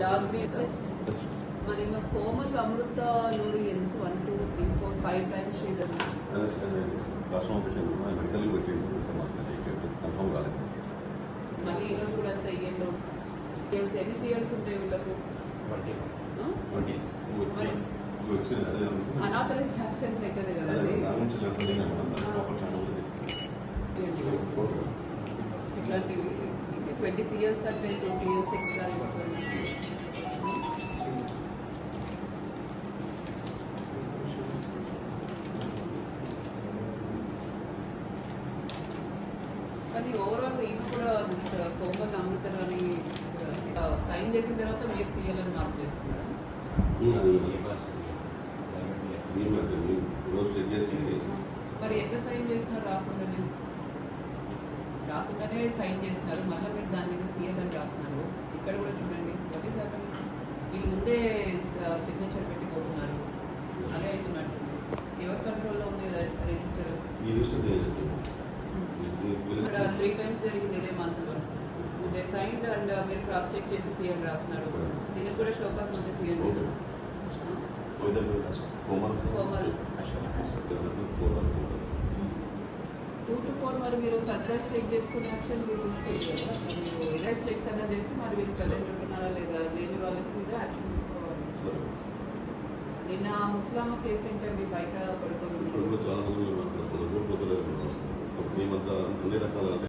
Dog beat మరి కోమల్ అమృత నూరి ఎందుకు one two three four five times season కష్టం మెడికల్ పెట్టింది. కన్ఫర్మ్ కాలేదు. మళ్ళీ ఈరోజు కూడా అంత ఇయ్యండు ఇయర్స్ ఎన్ని సీరియల్స్ ఉంటాయి వీళ్ళకు. అనాథరైజ్డ్ అబ్సెన్స్ అవుతుంది కదా. ఇట్లాంటివి ట్వంటీ సీరియల్స్ అంటే టూ సీరియల్స్ ఎక్స్ట్రా తీసుకోండి. కానీ ఓవరాల్ ఈయన కూడా కోమల్ అమృతరాని సైన్ చేసిన తర్వాత మీరు సీఎల్ అని చేస్తున్నారా. చేసి మరి ఎట్లా సైన్ చేసినారు రాకుండానే రాకుండానే సైన్ చేసినారు. మళ్ళీ మీరు దాని మీద సీఎల్ అని రాస్తున్నారు. ఇక్కడ కూడా చూడండి. వీళ్ళు ముందే సిగ్నేచర్ పెట్టిపోతున్నారు అదే అవుతున్నట్టుంది. ఎవరి కంట్రోల్లో ఉంది రిజిస్టర్ త్రీ టైమ్స్ జరిగింది ఇదే మంత్లో దే సైన్డ్ అండ్ మీరు క్రాస్ చెక్ చేసి సీఎల్ రాస్తున్నారు. దీనికి కూడా show cause Komal Komal two to four మరి మీరు సర్ప్రైజ్ చెక్ చేసుకునే యాక్షన్ మీరు తీసుకోవాలి కదా. మీరు చెక్స్ అన్నా చేసి మరి వీళ్ళు ప్రజెంట్ ఉంటున్నారా లేదా లేని వాళ్ళకి మీద యాక్షన్ తీసుకోవాలి. నిన్న ముస్లామా కేసు ఏంటండి? బయట పడుకో